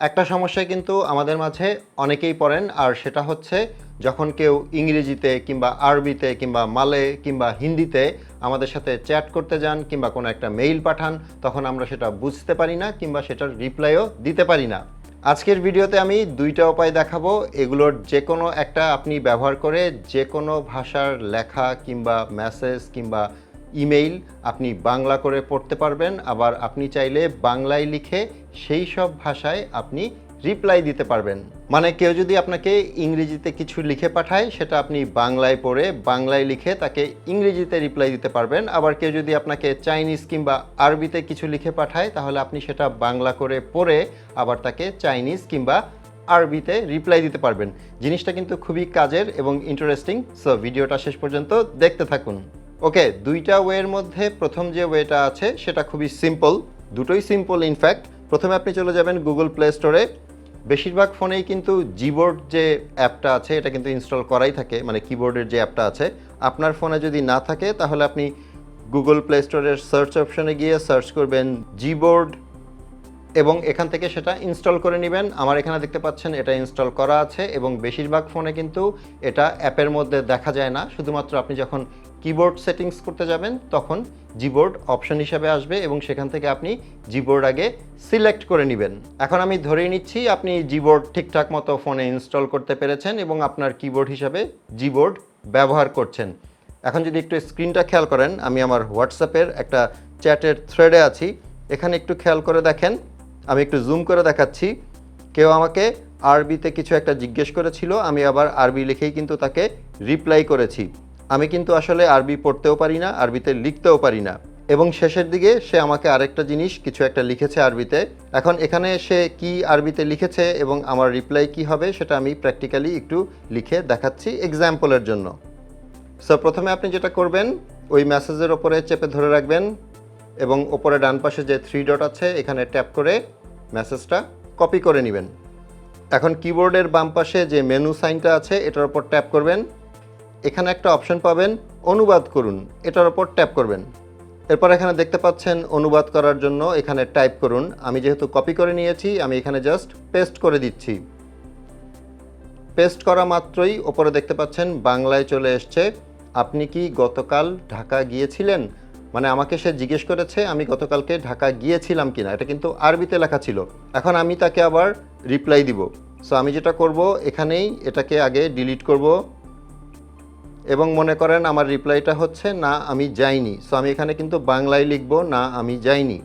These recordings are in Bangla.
একটা সমস্যা কিন্তু আমাদের মাঝে অনেকেই পড়েন, আর সেটা হচ্ছে যখন কেউ ইংরেজিতে কিংবা আরবিতে কিংবা মালে কিংবা হিন্দিতে আমাদের সাথে চ্যাট করতে যান কিংবা কোনো একটা মেইল পাঠান, তখন আমরা সেটা বুঝতে পারি না কিংবা সেটার রিপ্লাইও দিতে পারি না। আজকের ভিডিওতে আমি দুইটা উপায় দেখাবো, এগুলোর যে কোনো একটা আপনি ব্যবহার করে যে কোনো ভাষার লেখা কিংবা মেসেজ কিংবা ইমেইল আপনি বাংলা করে পড়তে পারবেন, আবার আপনি চাইলে বাংলায় লিখে সেই সব ভাষায় আপনি রিপ্লাই দিতে পারবেন। মানে কেউ যদি আপনাকে ইংরেজিতে কিছু লিখে পাঠায়, সেটা আপনি বাংলায় পড়ে বাংলায় লিখে তাকে ইংরেজিতে রিপ্লাই দিতে পারবেন। আবার কেউ যদি আপনাকে চাইনিজ কিংবা আরবিতে কিছু লিখে পাঠায়, তাহলে আপনি সেটা বাংলা করে পড়ে আবার তাকে চাইনিজ কিংবা আরবিতে রিপ্লাই দিতে পারবেন। জিনিসটা কিন্তু খুবই কাজের এবং ইন্টারেস্টিং সো ভিডিওটা শেষ পর্যন্ত দেখতে থাকুন। ওকে, দুইটা ওয়ের মধ্যে প্রথম যে ওয়েটা আছে, সেটা খুবই সিম্পল দুটোই সিম্পল ইনফ্যাক্ট প্রথমে আপনি চলে যাবেন গুগল প্লে স্টোরে বেশিরভাগ ফোনেই কিন্তু জিবোর্ড যে অ্যাপটা আছে, এটা কিন্তু ইনস্টল করাই থাকে মানে কিবোর্ডের যে অ্যাপটা আছে। আপনার ফোনে যদি না থাকে, তাহলে আপনি গুগল প্লে স্টোরের সার্চ অপশনে গিয়ে সার্চ করবেন জিবোর্ড এবং এখান থেকে সেটা ইনস্টল করে নেবেন। আমার এখানে দেখতে পাচ্ছেন এটা ইনস্টল করা আছে এবং বেশিরভাগ ফোনে কিন্তু এটা অ্যাপের মধ্যে দেখা যায় না। শুধুমাত্র আপনি যখন কিবোর্ড সেটিংস করতে যাবেন, তখন জিবোর্ড অপশন হিসাবে আসবে এবং সেখান থেকে আপনি জিবোর্ড আগে সিলেক্ট করে নেবেন। এখন আমি ধরেই নিচ্ছি, আপনি জিবোর্ড ঠিকঠাক মতো ফোনে ইনস্টল করতে পেরেছেন এবং আপনার কিবোর্ড হিসাবে জিবোর্ড ব্যবহার করছেন। এখন যদি একটু স্ক্রিনটা খেয়াল করেন, আমি আমার হোয়াটসঅ্যাপের একটা চ্যাটের থ্রেডে আছি। এখানে একটু খেয়াল করে দেখেন আমি একটু জুম করে দেখাচ্ছি। কেউ আমাকে আরবিতে কিছু একটা জিজ্ঞেস করেছিল, আমি আবার আরবি লিখেই কিন্তু তাকে রিপ্লাই করেছি। আমি কিন্তু আসলে আরবি পড়তেও পারি না, আরবিতে লিখতেও পারি না। এবং শেষের দিকে সে আমাকে আরেকটা জিনিস কিছু একটা লিখেছে আরবিতে। এখন এখানে সে কি আরবিতে লিখেছে এবং আমার রিপ্লাই কি হবে সেটা আমি প্র্যাকটিক্যালি একটু লিখে দেখাচ্ছি এক্সাম্পলের জন্য। সো প্রথমে আপনি যেটা করবেন, ওই মেসেজের ওপরে চেপে ধরে রাখবেন এবং ওপরে ডান পাশে যে থ্রি ডট আছে, এখানে ট্যাপ করে মেসেজটা কপি করে নেবেন। এখন কিবোর্ডের বাম পাশে যে মেনু সাইনটা আছে, এটার উপর ট্যাপ করবেন। এখানে একটা অপশন পাবেন, অনুবাদ করুন। এটার উপর ট্যাপ করবেন। এরপর এখানে দেখতে পাচ্ছেন, অনুবাদ করার জন্য এখানে টাইপ করুন। আমি যেহেতু কপি করে নিয়েছি, আমি এখানে জাস্ট পেস্ট করে দিচ্ছি। পেস্ট করা মাত্রই ওপরে দেখতে পাচ্ছেন, বাংলায় চলে এসছে। আপনি কি গতকাল ঢাকা গিয়েছিলেন? মানে আমাকে সে জিজ্ঞেস করেছে, আমি গতকালকে ঢাকা গিয়েছিলাম কিনা? এটা কিন্তু আরবিতে লেখা ছিল। এখন আমি তাকে আবার রিপ্লাই দিব। সো আমি যেটা করব এখানেই এটাকে আগে ডিলিট করব। এবং মনে করেন আমার রিপ্লাইটা হচ্ছে, না, আমি যাইনি। সো আমি এখানে কিন্তু বাংলায় লিখব, না, আমি যাইনি।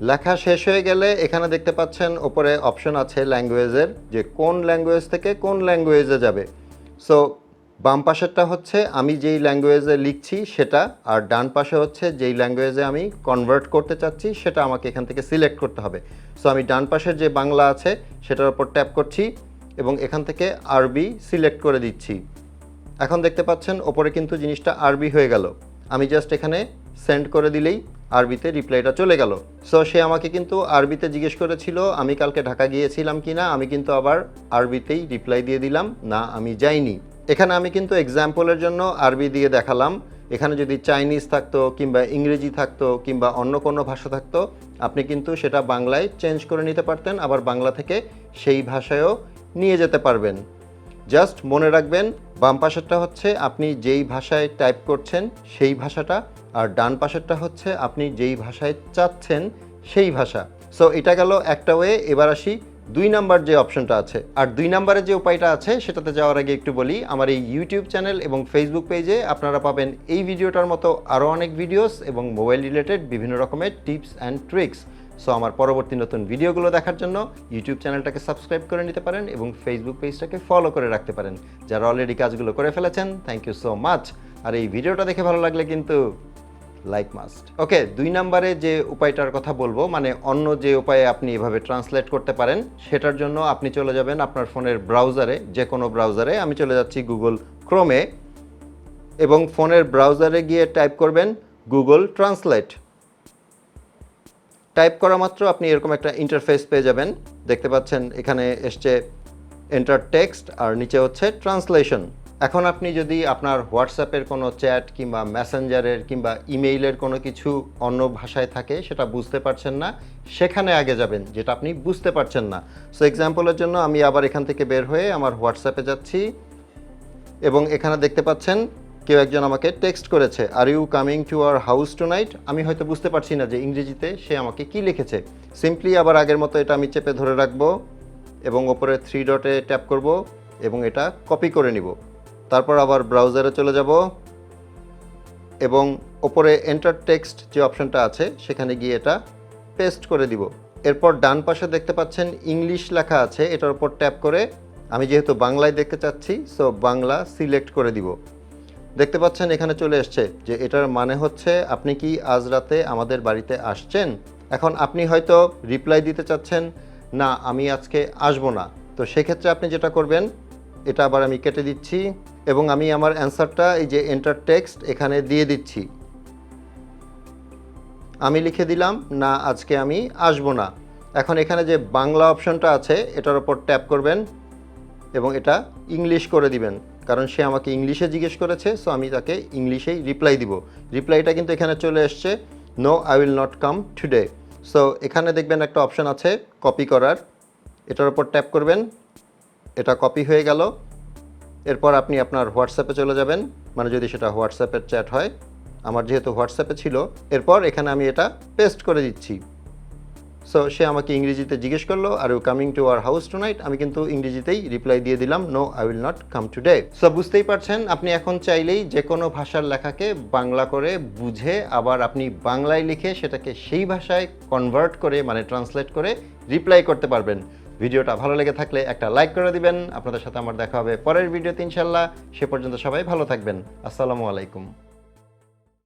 লেখা শেষ হয়ে গেলে এখানে দেখতে পাচ্ছেন ওপরে অপশন আছে ল্যাঙ্গুয়েজের যে কোন ল্যাঙ্গুয়েজ থেকে কোন ল্যাঙ্গুয়েজে যাবে। সো বাম পাশেরটা হচ্ছে আমি যেই ল্যাঙ্গুয়েজে লিখছি সেটা, আর ডান পাশে হচ্ছে যেই ল্যাঙ্গুয়েজে আমি কনভার্ট করতে চাচ্ছি সেটা আমাকে এখান থেকে সিলেক্ট করতে হবে। সো আমি ডান পাশের যে বাংলা আছে সেটার উপর ট্যাপ করছি এবং এখান থেকে আরবি সিলেক্ট করে দিচ্ছি। এখন দেখতে পাচ্ছেন ওপরে কিন্তু জিনিসটা আরবি হয়ে গেল। আমি জাস্ট এখানে সেন্ড করে দিলেই আরবিতে রিপ্লাইটা চলে গেল। সো সে আমাকে কিন্তু আরবিতে জিজ্ঞেস করেছিল, আমি কালকে ঢাকা গিয়েছিলাম কি না আমি কিন্তু আবার আরবিতেই রিপ্লাই দিয়ে দিলাম, না, আমি যাইনি। এখানে আমি কিন্তু এক্সাম্পলের জন্য আরবি দিয়ে দেখালাম। এখানে যদি চাইনিজ থাকতো কিংবা ইংরেজি থাকতো কিংবা অন্য কোনো ভাষা থাকতো, আপনি কিন্তু সেটা বাংলায় চেঞ্জ করে নিতে পারতেন, আবার বাংলা থেকে সেই ভাষায়ও নিয়ে যেতে পারবেন। জাস্ট মনে রাখবেন, বাম পাশেরটা হচ্ছে আপনি যেই ভাষায় টাইপ করছেন সেই ভাষাটা, আর ডান পাশেরটা হচ্ছে আপনি যেই ভাষায় চাচ্ছেন সেই ভাষা। সো এটা গেল একটা ওয়ে এবার আসি দুই নাম্বার যে অপশনটা আছে, আর দুই নাম্বারের যে উপায়টা আছে, সেটাতে যাওয়ার আগে একটু বলি, আমার এই ইউটিউব চ্যানেল এবং ফেসবুক পেজে আপনারা পাবেন এই ভিডিওটার মতো আরও অনেক ভিডিওস এবং মোবাইল রিলেটেড বিভিন্ন রকমের টিপস অ্যান্ড ট্রিক্স সো আমার পরবর্তী নতুন ভিডিওগুলো দেখার জন্য ইউটিউব চ্যানেলটাকে সাবস্ক্রাইব করে নিতে পারেন এবং ফেসবুক পেজটাকে ফলো করে রাখতে পারেন। যারা অলরেডি কাজগুলো করে ফেলেছেন থ্যাংক ইউ সো মাচ আর এই ভিডিওটা দেখে ভালো লাগলে কিন্তু লাইক মাস্ট। ওকে, দুই নম্বরে যে উপায়টার কথা বলব মানে অন্য যে উপায়ে আপনি এভাবে ট্রান্সলেট করতে পারেন, সেটার জন্য আপনি চলে যাবেন আপনার ফোনের ব্রাউজারে যে কোনো ব্রাউজারে। আমি চলে যাচ্ছি গুগল ক্রোমে এবং ফোনের ব্রাউজারে গিয়ে টাইপ করবেন গুগল ট্রান্সলেট। টাইপ করা মাত্র আপনি এরকম একটা ইন্টারফেস পেয়ে যাবেন। দেখতে পাচ্ছেন এখানে এসছে এন্টার টেক্সট আর নিচে হচ্ছে ট্রান্সলেশন। এখন আপনি যদি আপনার হোয়াটসঅ্যাপের কোনো চ্যাট কিংবা মেসেঞ্জারের কিংবা ইমেইলের কোনো কিছু অন্য ভাষায় থাকে, সেটা বুঝতে পারছেন না, সেখানে আগে যাবেন, যেটা আপনি বুঝতে পারছেন না। সো এক্সাম্পলের জন্য আমি আবার এখান থেকে বের হয়ে আমার হোয়াটসঅ্যাপে যাচ্ছি, এবং এখানে দেখতে পাচ্ছেন কেউ একজন আমাকে টেক্সট করেছে are you coming to our house tonight আমি হয়তো বুঝতে পারছি না যে ইংরেজিতে সে আমাকে কি লিখেছে। সিম্পলি আবার আগের মতো এটা আমি চেপে ধরে রাখব, এবং ওপরে থ্রি ডটে ট্যাপ করব, এবং এটা কপি করে নিব। তারপর আবার ব্রাউজারে চলে যাব এবং ওপরে এন্টার টেক্সট যে অপশনটা আছে, সেখানে গিয়ে এটা পেস্ট করে দিব। এরপর ডান পাশে দেখতে পাচ্ছেন ইংলিশ লেখা আছে, এটার উপর ট্যাপ করে আমি যেহেতু বাংলায় দেখতে চাচ্ছি সো বাংলা সিলেক্ট করে দিব। দেখতে পাচ্ছেন এখানে চলে এসছে যে এটার মানে হচ্ছে আপনি কি আজ রাতে আমাদের বাড়িতে আসছেন? এখন আপনি হয়তো রিপ্লাই দিতে চাচ্ছেন, না, আমি আজকে আসব না। তো সেক্ষেত্রে আপনি যেটা করবেন, এটা আবার আমি কেটে দিচ্ছি। এবং আমি আমার অ্যান্সারটা এই যে এন্টার টেক্সট এখানে দিয়ে দিচ্ছি। আমি লিখে দিলাম, না, আজকে আমি আসব না। এখন এখানে যে বাংলা অপশনটা আছে, এটার ওপর ট্যাপ করবেন এবং এটা ইংলিশ করে দিবেন। কারণ সে আমাকে ইংলিশে জিজ্ঞেস করেছে, সো আমি তাকে ইংলিশেই রিপ্লাই দিব। রিপ্লাইটা কিন্তু এখানে চলে এসছে no I will not come today so এখানে দেখবেন একটা অপশন আছে কপি করার। এটার ওপর ট্যাপ করবেন, এটা কপি হয়ে গেল। এরপর আপনি আপনার হোয়াটসঅ্যাপে চলে যাবেন। মানে যদি সেটা হোয়াটসঅ্যাপের চ্যাট হয়, আমার যেহেতু হোয়াটসঅ্যাপে ছিল, এরপর এখানে আমি এটা পেস্ট করে দিচ্ছি। সো সে আমাকে ইংরেজিতে জিজ্ঞেস করল are you coming to our house tonight আমি কিন্তু ইংরেজিতেই রিপ্লাই দিয়ে দিলাম no I will not come today so বুঝতেই পারছেন, আপনি এখন চাইলেই যে কোনো ভাষার লেখাকে বাংলা করে বুঝে আবার আপনি বাংলায় লিখে সেটাকে সেই ভাষায় কনভার্ট করে মানে ট্রান্সলেট করে রিপ্লাই করতে পারবেন। ভিডিওটা ভালো লেগে থাকলে একটা লাইক করে দিবেন। আপনাদের সাথে আমার দেখা হবে পরের ভিডিওতে ইনশাল্লাহ। সে পর্যন্ত সবাই ভালো থাকবেন। আসসালামু আলাইকুম।